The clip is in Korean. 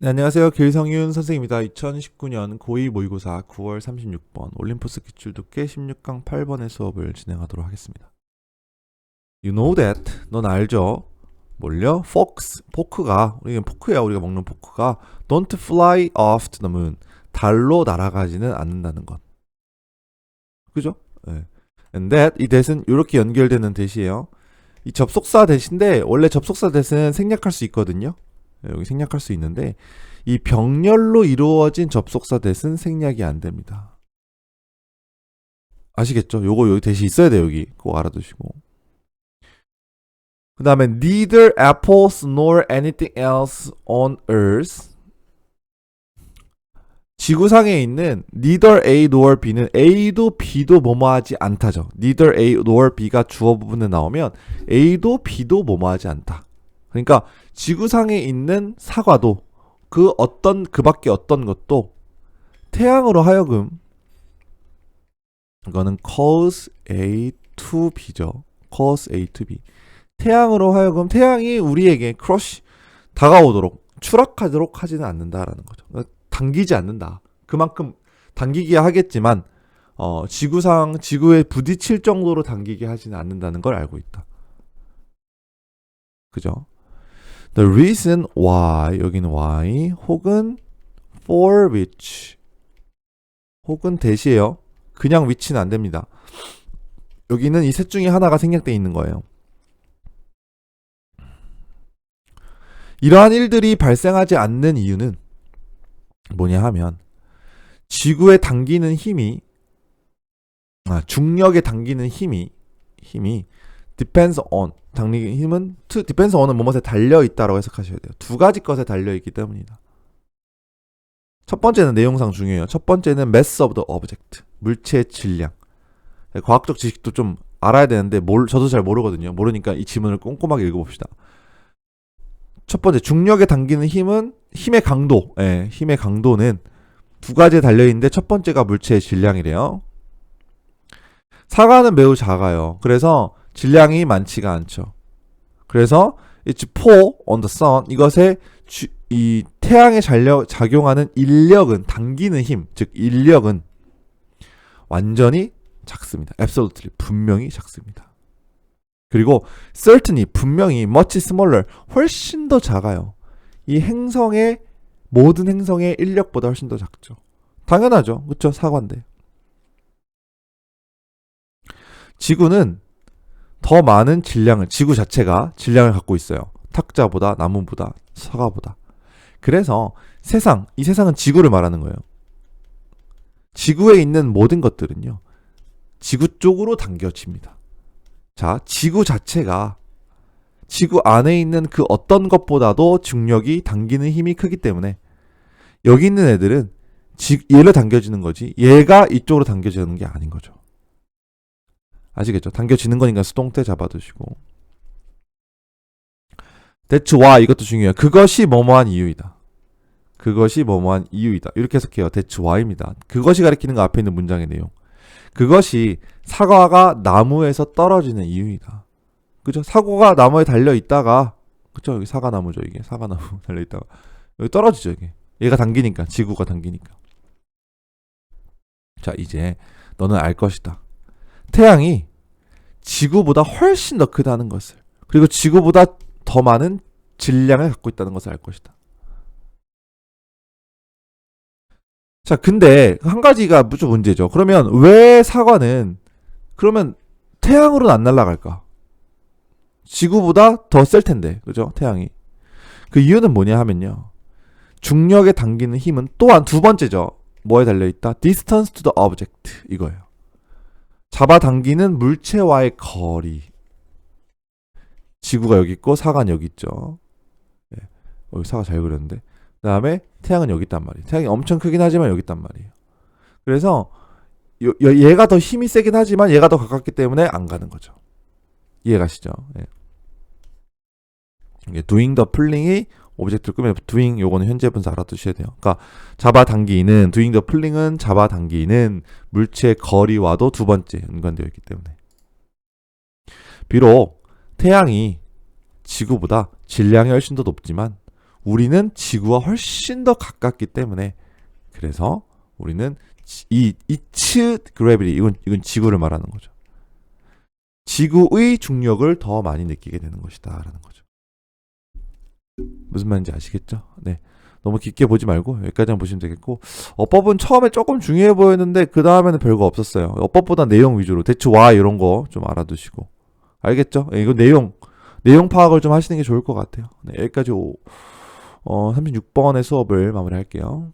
네, 안녕하세요. 길성윤 선생입니다. 2019년 고2 모의고사 9월 36번 올림포스 기출 독해 16강 8번의 수업을 진행하도록 하겠습니다. You know that. 넌 알죠? 뭘요? Fox, 포크가, 우리는 포크야, 우리가 먹는 포크가 don't fly off the moon. 달로 날아가지는 않는다는 것. 그죠? 네. And that, 이 that은 이렇게 연결되는 대시예요. 이 접속사 대신데 원래 접속사 대신 생략할 수 있거든요. 네, 여기 생략할 수 있는데 이 병렬로 이루어진 접속사 대신 생략이 안 됩니다. 아시겠죠? 요거 여기 대시 있어야 돼요, 여기. 꼭 알아두시고. 그 다음에 neither apples nor anything else on earth 지구상에 있는 neither A nor B는 A도 B도 뭐뭐하지 않다죠. neither A nor B가 주어 부분에 나오면 A도 B도 뭐뭐하지 않다. 그러니까 지구상에 있는 사과도 그 어떤 그 밖에 어떤 것도 태양으로 하여금 이거는 cause A to B죠. cause A to B. 태양으로 하여금 태양이 우리에게 크러쉬 다가오도록 추락하도록 하지는 않는다라는 거죠. 그러니까 당기지 않는다. 그만큼 당기게 하겠지만 어, 지구상 지구에 부딪힐 정도로 당기게 하지는 않는다는 걸 알고 있다. 그죠? The reason why 여기는 why 혹은 for which 혹은 대시예요. 그냥 which는 안 됩니다. 여기는 이 셋 중에 하나가 생략돼 있는 거예요. 이러한 일들이 발생하지 않는 이유는 뭐냐 하면 지구에 당기는 힘이 아, 중력에 당기는 힘이 힘이 depends on 당기는 힘은 to depends on은 뭐뭐에 달려 있다라고 해석하셔야 돼요. 두 가지 것에 달려 있기 때문이다. 첫 번째는 내용상 중요해요. 첫 번째는 mass of the object 물체의 질량. 과학적 지식도 좀 알아야 되는데 뭘 저도 잘 모르거든요. 모르니까 이 지문을 꼼꼼하게 읽어봅시다. 첫 번째 중력에 당기는 힘은 힘의 강도. 예, 힘의 강도는 두 가지에 달려 있는데 첫 번째가 물체의 질량이래요. 사과는 매우 작아요. 그래서 질량이 많지가 않죠. 그래서 it's pour on the sun 이것에 주, 이 태양에 잘려, 작용하는 인력은 당기는 힘, 즉 인력은 완전히 작습니다. absolutely 분명히 작습니다. 그리고 certainly 분명히 much smaller 훨씬 더 작아요. 이 행성의 모든 행성의 인력보다 훨씬 더 작죠. 당연하죠. 그렇죠? 사과인데. 지구는 더 많은 질량을 지구 자체가 질량을 갖고 있어요. 탁자보다 나무보다 사과보다. 그래서 세상 이 세상은 지구를 말하는 거예요. 지구에 있는 모든 것들은요. 지구 쪽으로 당겨집니다. 자, 지구 자체가 지구 안에 있는 그 어떤 것보다도 중력이 당기는 힘이 크기 때문에 여기 있는 애들은 지, 얘로 당겨지는 거지 얘가 이쪽으로 당겨지는 게 아닌 거죠. 아시겠죠? 당겨지는 거니까 수동태 잡아두시고 That's why 이것도 중요해요. 그것이 뭐뭐한 이유이다. 그것이 뭐뭐한 이유이다. 이렇게 해석해요. That's why입니다. 그것이 가리키는 거 앞에 있는 문장의 내용. 그것이 사과가 나무에서 떨어지는 이유이다. 그죠? 사과가 나무에 달려 있다가 그죠? 여기 사과 나무죠 이게 사과 나무 달려 있다가 여기 떨어지죠 이게. 얘가 당기니까 지구가 당기니까. 자 이제 너는 알 것이다. 태양이 지구보다 훨씬 더 크다는 것을 그리고 지구보다 더 많은 질량을 갖고 있다는 것을 알 것이다. 자, 근데 한 가지가 무조 문제죠. 그러면 왜 사과는 그러면 태양으로는 안 날아갈까? 지구보다 더 셀 텐데, 그죠? 태양이. 그 이유는 뭐냐 하면요. 중력에 당기는 힘은 또한 두 번째죠. 뭐에 달려 있다? distance to the object 이거예요. 잡아당기는 물체와의 거리. 지구가 여기 있고 사과는 여기 있죠. 네. 여기 사과 잘 그렸는데. 그 다음에 태양은 여기 있단 말이에요. 태양이 엄청 크긴 하지만 여기 있단 말이에요. 그래서 요, 요, 얘가 더 힘이 세긴 하지만 얘가 더 가깝기 때문에 안 가는 거죠. 이해 가시죠? 예. 이게 doing the pulling이 오브젝트를 꾸며 doing 요거는 현재 분사 알아두셔야 돼요. 그러니까 잡아 당기는 doing the pulling은 잡아 당기는 물체 거리와도 두 번째 연관되어 있기 때문에 비록 태양이 지구보다 질량이 훨씬 더 높지만 우리는 지구와 훨씬 더 가깝기 때문에 그래서 우리는 지- 이 이츠 그래비티 이건 이건 지구를 말하는 거죠. 지구의 중력을 더 많이 느끼게 되는 것이다라는 거죠. 무슨 말인지 아시겠죠? 네. 너무 깊게 보지 말고 여기까지만 보시면 되겠고 어법은 처음에 조금 중요해 보였는데 그 다음에는 별거 없었어요. 어법보다 내용 위주로 대추 와 이런 거 좀 알아두시고 알겠죠? 예, 이거 내용 내용 파악을 좀 하시는 게 좋을 것 같아요. 네, 여기까지 오, 어, 36번의 수업을 마무리할게요.